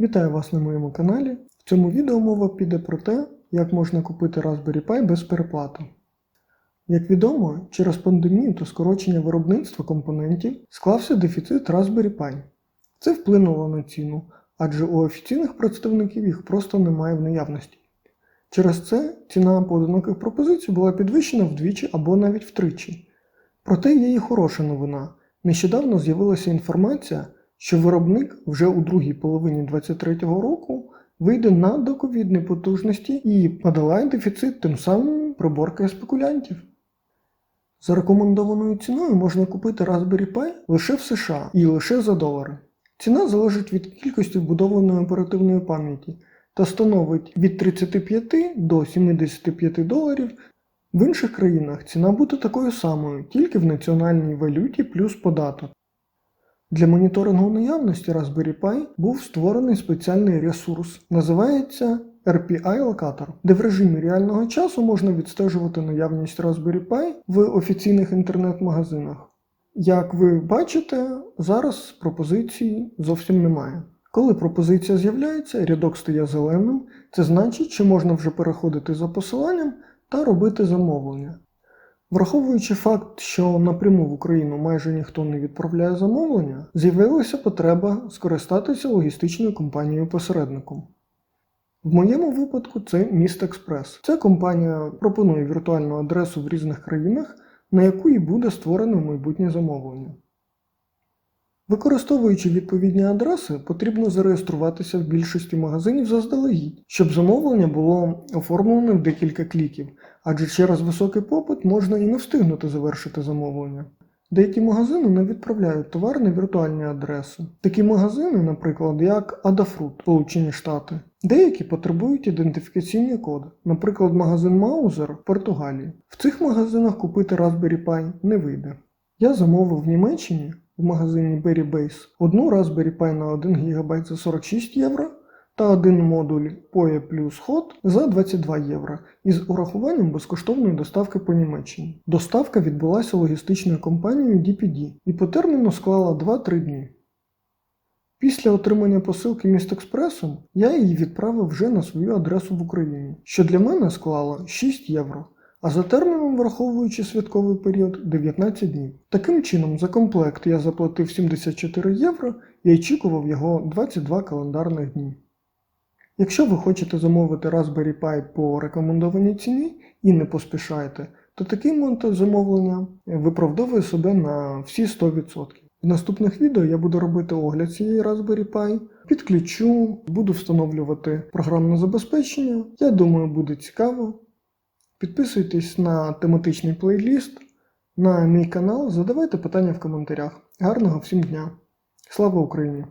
Вітаю вас на моєму каналі. В цьому відео мова піде про те, як можна купити Raspberry Pi без переплати. Як відомо, через пандемію та скорочення виробництва компонентів склався дефіцит Raspberry Pi. Це вплинуло на ціну, адже у офіційних представників їх просто немає в наявності. Через це ціна поодиноких пропозицій була підвищена вдвічі або навіть втричі. Проте є і хороша новина. Нещодавно з'явилася інформація, що виробник вже у другій половині 2023 року вийде на доковідні потужності і подолає дефіцит, тим самим приборкає спекулянтів. За рекомендованою ціною можна купити Raspberry Pi лише в США і лише за долари. Ціна залежить від кількості вбудованої оперативної пам'яті та становить від 35 до 75 доларів. В інших країнах ціна буде такою самою, тільки в національній валюті плюс податок. Для моніторингу наявності Raspberry Pi був створений спеціальний ресурс, називається RPI локатор, де в режимі реального часу можна відстежувати наявність Raspberry Pi в офіційних інтернет-магазинах. Як ви бачите, зараз пропозиції зовсім немає. Коли пропозиція з'являється, рядок стає зеленим, це значить, що можна вже переходити за посиланням та робити замовлення. Враховуючи факт, що напряму в Україну майже ніхто не відправляє замовлення, з'явилася потреба скористатися логістичною компанією-посередником. В моєму випадку це Міст Експрес. Ця компанія пропонує віртуальну адресу в різних країнах, на яку і буде створено майбутнє замовлення. Використовуючи відповідні адреси, потрібно зареєструватися в більшості магазинів заздалегідь, щоб замовлення було оформлене в декілька кліків, адже через високий попит можна і не встигнути завершити замовлення. Деякі магазини не відправляють товар на віртуальні адреси. Такі магазини, наприклад, як Adafruit, Сполучені Штати. Деякі потребують ідентифікаційні коди, наприклад, магазин Mauser в Португалії. В цих магазинах купити Raspberry Pi не вийде. Я замовив в Німеччині в магазині Berry Base одну Raspberry Pi на 1 ГБ за 46 євро та один модуль PoE Plus Hot за 22 євро із урахуванням безкоштовної доставки по Німеччині. Доставка відбулася логістичною компанією DPD і по терміну склала 2-3 дні. Після отримання посилки Містэкспресом я її відправив вже на свою адресу в Україні, що для мене склало 6 євро а за терміном, враховуючи святковий період, 19 днів. Таким чином, за комплект я заплатив 74 євро і очікував його 22 календарних дні. Якщо ви хочете замовити Raspberry Pi по рекомендованій ціні і не поспішаєте, то такий монтаж замовлення виправдовує себе на всі 100%. В наступних відео я буду робити огляд цієї Raspberry Pi, підключу, буду встановлювати програмне забезпечення. Я думаю, буде цікаво. Підписуйтесь на тематичний плейліст, на мій канал, задавайте питання в коментарях. Гарного всім дня! Слава Україні!